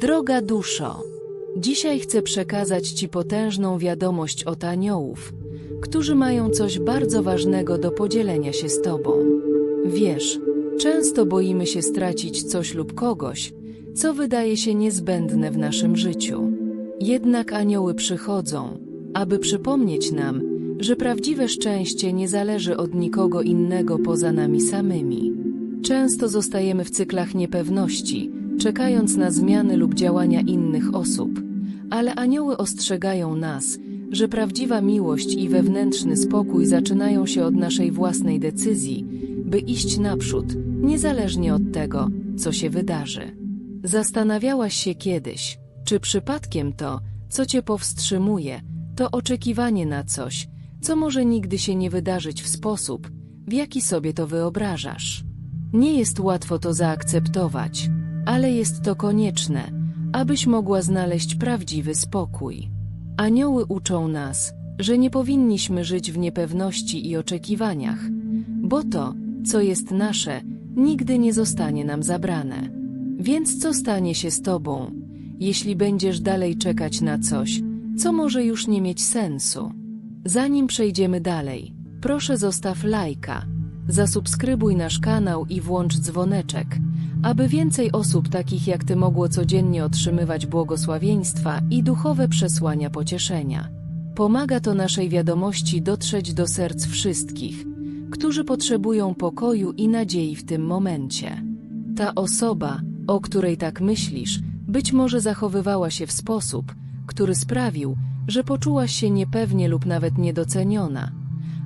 Droga duszo, dzisiaj chcę przekazać Ci potężną wiadomość od aniołów, którzy mają coś bardzo ważnego do podzielenia się z Tobą. Wiesz, często boimy się stracić coś lub kogoś, co wydaje się niezbędne w naszym życiu. Jednak anioły przychodzą, aby przypomnieć nam, że prawdziwe szczęście nie zależy od nikogo innego poza nami samymi. Często zostajemy w cyklach niepewności, czekając na zmiany lub działania innych osób, ale anioły ostrzegają nas, że prawdziwa miłość i wewnętrzny spokój zaczynają się od naszej własnej decyzji, by iść naprzód, niezależnie od tego, co się wydarzy. Zastanawiałaś się kiedyś, czy przypadkiem to, co cię powstrzymuje, to oczekiwanie na coś, co może nigdy się nie wydarzyć w sposób, w jaki sobie to wyobrażasz. Nie jest łatwo to zaakceptować, ale jest to konieczne, abyś mogła znaleźć prawdziwy spokój. Anioły uczą nas, że nie powinniśmy żyć w niepewności i oczekiwaniach, bo to, co jest nasze, nigdy nie zostanie nam zabrane. Więc co stanie się z tobą, jeśli będziesz dalej czekać na coś, co może już nie mieć sensu? Zanim przejdziemy dalej, proszę zostaw lajka, zasubskrybuj nasz kanał i włącz dzwoneczek, aby więcej osób takich jak Ty mogło codziennie otrzymywać błogosławieństwa i duchowe przesłania pocieszenia. Pomaga to naszej wiadomości dotrzeć do serc wszystkich, którzy potrzebują pokoju i nadziei w tym momencie. Ta osoba, o której tak myślisz, być może zachowywała się w sposób, który sprawił, że poczułaś się niepewnie lub nawet niedoceniona.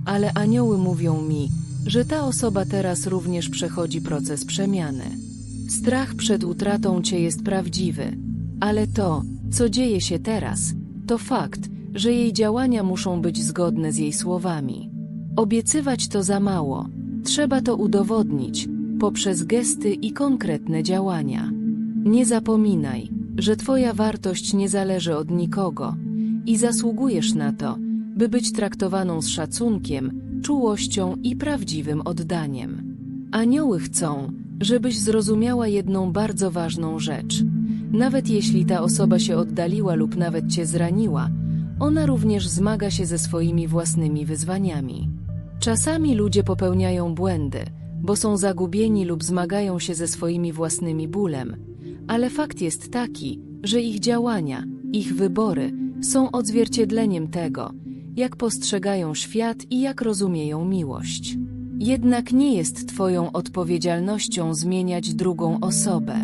Ale anioły mówią mi, że ta osoba teraz również przechodzi proces przemiany. Strach przed utratą cię jest prawdziwy, ale to, co dzieje się teraz, to fakt, że jej działania muszą być zgodne z jej słowami. Obiecywać to za mało, trzeba to udowodnić poprzez gesty i konkretne działania. Nie zapominaj, że Twoja wartość nie zależy od nikogo i zasługujesz na to, by być traktowaną z szacunkiem, czułością i prawdziwym oddaniem. Anioły chcą, żebyś zrozumiała jedną bardzo ważną rzecz. Nawet jeśli ta osoba się oddaliła lub nawet cię zraniła, ona również zmaga się ze swoimi własnymi wyzwaniami. Czasami ludzie popełniają błędy, bo są zagubieni lub zmagają się ze swoimi własnymi bólem, ale fakt jest taki, że ich działania, ich wybory są odzwierciedleniem tego, jak postrzegają świat i jak rozumieją miłość. Jednak nie jest Twoją odpowiedzialnością zmieniać drugą osobę.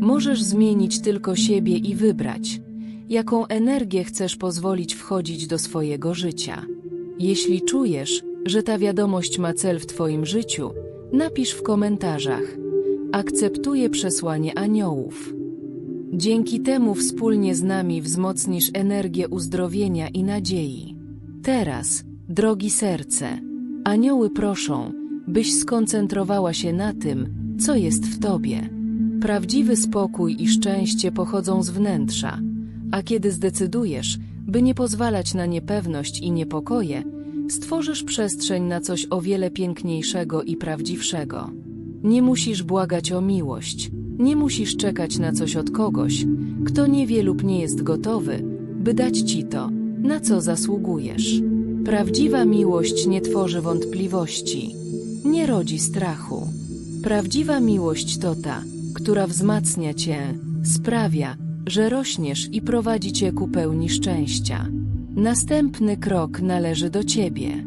Możesz zmienić tylko siebie i wybrać, jaką energię chcesz pozwolić wchodzić do swojego życia. Jeśli czujesz, że ta wiadomość ma cel w Twoim życiu, napisz w komentarzach. Akceptuję przesłanie aniołów. Dzięki temu wspólnie z nami wzmocnisz energię uzdrowienia i nadziei. Teraz, drogi serce, anioły proszą, byś skoncentrowała się na tym, co jest w tobie. Prawdziwy spokój i szczęście pochodzą z wnętrza, a kiedy zdecydujesz, by nie pozwalać na niepewność i niepokoje, stworzysz przestrzeń na coś o wiele piękniejszego i prawdziwszego. Nie musisz błagać o miłość, nie musisz czekać na coś od kogoś, kto nie wie lub nie jest gotowy, by dać ci to, na co zasługujesz. Prawdziwa miłość nie tworzy wątpliwości, nie rodzi strachu. Prawdziwa miłość to ta, która wzmacnia cię, sprawia, że rośniesz i prowadzi cię ku pełni szczęścia. Następny krok należy do ciebie.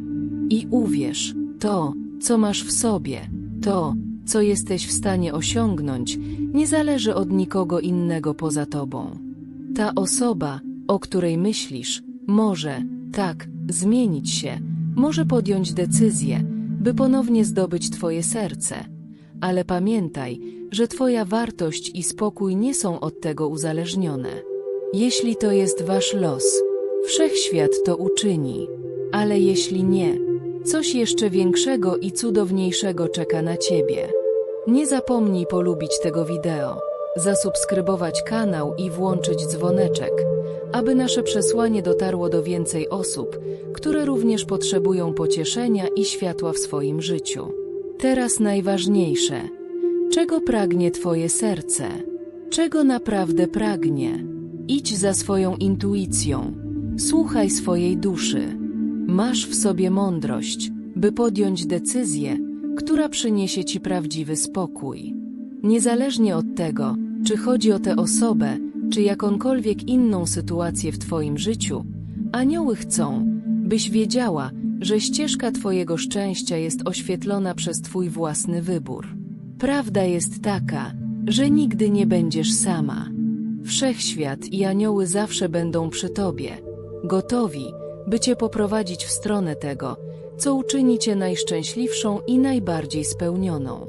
I uwierz, to, co masz w sobie, to, co jesteś w stanie osiągnąć, nie zależy od nikogo innego poza tobą. Ta osoba, o której myślisz, może, tak, zmienić się, może podjąć decyzję, by ponownie zdobyć Twoje serce. Ale pamiętaj, że Twoja wartość i spokój nie są od tego uzależnione. Jeśli to jest Wasz los, wszechświat to uczyni. Ale jeśli nie, coś jeszcze większego i cudowniejszego czeka na Ciebie. Nie zapomnij polubić tego wideo, zasubskrybować kanał i włączyć dzwoneczek, aby nasze przesłanie dotarło do więcej osób, które również potrzebują pocieszenia i światła w swoim życiu. Teraz najważniejsze. Czego pragnie Twoje serce? Czego naprawdę pragnie? Idź za swoją intuicją. Słuchaj swojej duszy. Masz w sobie mądrość, by podjąć decyzję, która przyniesie ci prawdziwy spokój. Niezależnie od tego, czy chodzi o tę osobę, czy jakąkolwiek inną sytuację w Twoim życiu, anioły chcą, byś wiedziała, że ścieżka Twojego szczęścia jest oświetlona przez Twój własny wybór. Prawda jest taka, że nigdy nie będziesz sama. Wszechświat i anioły zawsze będą przy Tobie, gotowi, by Cię poprowadzić w stronę tego, co uczyni Cię najszczęśliwszą i najbardziej spełnioną.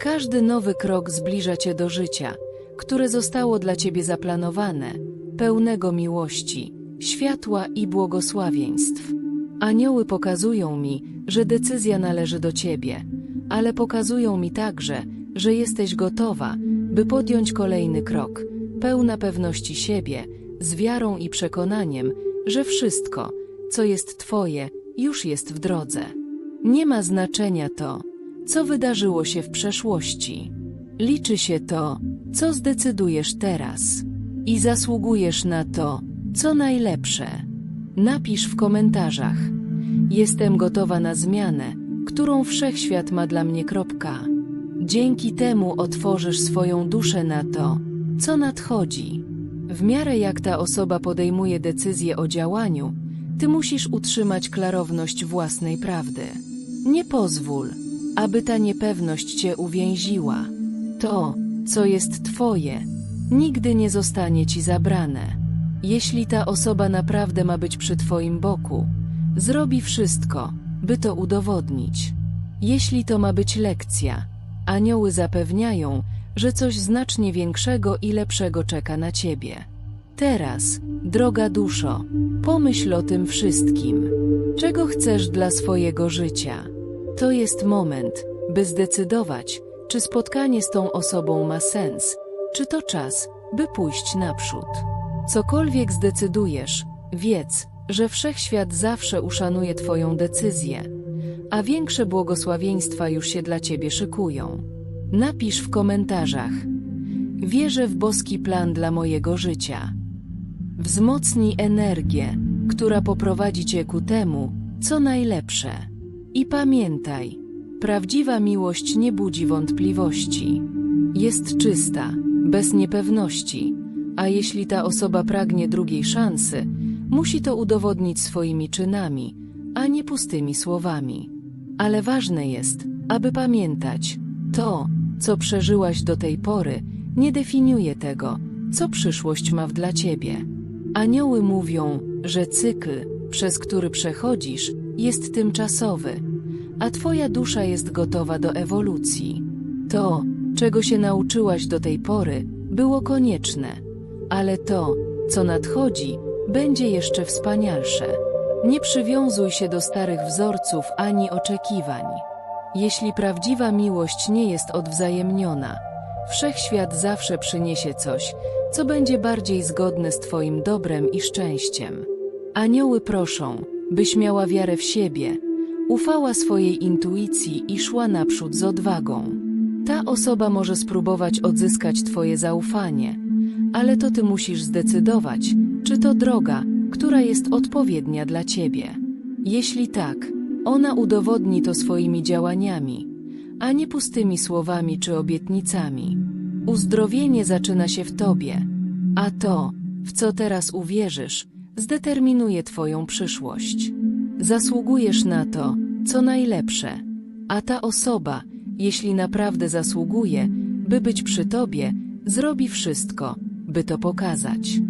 Każdy nowy krok zbliża Cię do życia, które zostało dla Ciebie zaplanowane, pełnego miłości, światła i błogosławieństw. Anioły pokazują mi, że decyzja należy do Ciebie, ale pokazują mi także, że jesteś gotowa, by podjąć kolejny krok, pełna pewności siebie, z wiarą i przekonaniem, że wszystko, co jest Twoje, już jest w drodze. Nie ma znaczenia to, co wydarzyło się w przeszłości. Liczy się to, co zdecydujesz teraz. I zasługujesz na to, co najlepsze. Napisz w komentarzach. Jestem gotowa na zmianę, którą wszechświat ma dla mnie. Kropka. Dzięki temu otworzysz swoją duszę na to, co nadchodzi. W miarę jak ta osoba podejmuje decyzję o działaniu, ty musisz utrzymać klarowność własnej prawdy. Nie pozwól, aby ta niepewność cię uwięziła. To, co jest twoje, nigdy nie zostanie ci zabrane. Jeśli ta osoba naprawdę ma być przy twoim boku, zrobi wszystko, by to udowodnić. Jeśli to ma być lekcja, anioły zapewniają, że coś znacznie większego i lepszego czeka na ciebie. Teraz, droga duszo, pomyśl o tym wszystkim. Czego chcesz dla swojego życia? To jest moment, by zdecydować, czy spotkanie z tą osobą ma sens, czy to czas, by pójść naprzód. Cokolwiek zdecydujesz, wiedz, że wszechświat zawsze uszanuje Twoją decyzję, a większe błogosławieństwa już się dla Ciebie szykują. Napisz w komentarzach. Wierzę w boski plan dla mojego życia. Wzmocnij energię, która poprowadzi Cię ku temu, co najlepsze. I pamiętaj, prawdziwa miłość nie budzi wątpliwości. Jest czysta, bez niepewności, a jeśli ta osoba pragnie drugiej szansy, musi to udowodnić swoimi czynami, a nie pustymi słowami. Ale ważne jest, aby pamiętać, to, co przeżyłaś do tej pory, nie definiuje tego, co przyszłość ma dla ciebie. Anioły mówią, że cykl, przez który przechodzisz, jest tymczasowy, a twoja dusza jest gotowa do ewolucji. To, czego się nauczyłaś do tej pory, było konieczne, ale to, co nadchodzi, będzie jeszcze wspanialsze. Nie przywiązuj się do starych wzorców ani oczekiwań. Jeśli prawdziwa miłość nie jest odwzajemniona, wszechświat zawsze przyniesie coś, co będzie bardziej zgodne z Twoim dobrem i szczęściem. Anioły proszą, byś miała wiarę w siebie, ufała swojej intuicji i szła naprzód z odwagą. Ta osoba może spróbować odzyskać Twoje zaufanie, ale to Ty musisz zdecydować, czy to droga, która jest odpowiednia dla Ciebie. Jeśli tak, ona udowodni to swoimi działaniami, a nie pustymi słowami czy obietnicami. Uzdrowienie zaczyna się w Tobie, a to, w co teraz uwierzysz, zdeterminuje Twoją przyszłość. Zasługujesz na to, co najlepsze, a ta osoba, jeśli naprawdę zasługuje, by być przy Tobie, zrobi wszystko, by to pokazać.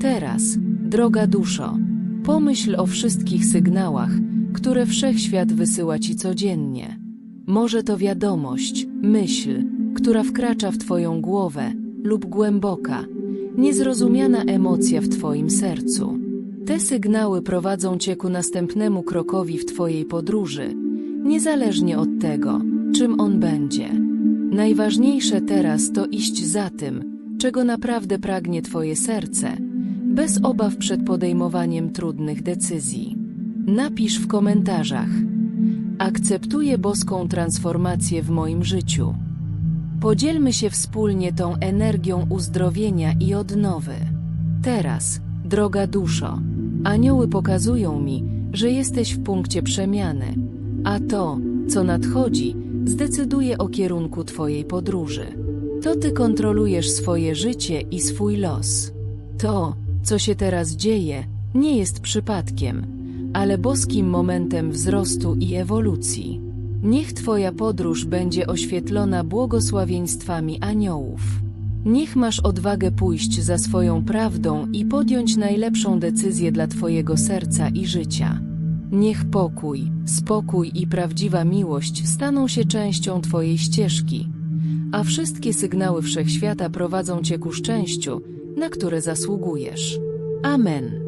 Teraz, droga duszo, pomyśl o wszystkich sygnałach, które wszechświat wysyła Ci codziennie. Może to wiadomość, myśl, która wkracza w Twoją głowę, lub głęboka, niezrozumiana emocja w Twoim sercu. Te sygnały prowadzą Cię ku następnemu krokowi w Twojej podróży, niezależnie od tego, czym on będzie. Najważniejsze teraz to iść za tym, czego naprawdę pragnie Twoje serce, bez obaw przed podejmowaniem trudnych decyzji. Napisz w komentarzach. Akceptuję boską transformację w moim życiu. Podzielmy się wspólnie tą energią uzdrowienia i odnowy. Teraz, droga duszo, anioły pokazują mi, że jesteś w punkcie przemiany, a to, co nadchodzi, zdecyduje o kierunku Twojej podróży. To Ty kontrolujesz swoje życie i swój los. To, co się teraz dzieje, nie jest przypadkiem, ale boskim momentem wzrostu i ewolucji. Niech Twoja podróż będzie oświetlona błogosławieństwami aniołów. Niech masz odwagę pójść za swoją prawdą i podjąć najlepszą decyzję dla Twojego serca i życia. Niech pokój, spokój i prawdziwa miłość staną się częścią Twojej ścieżki, a wszystkie sygnały wszechświata prowadzą Cię ku szczęściu, na które zasługujesz. Amen.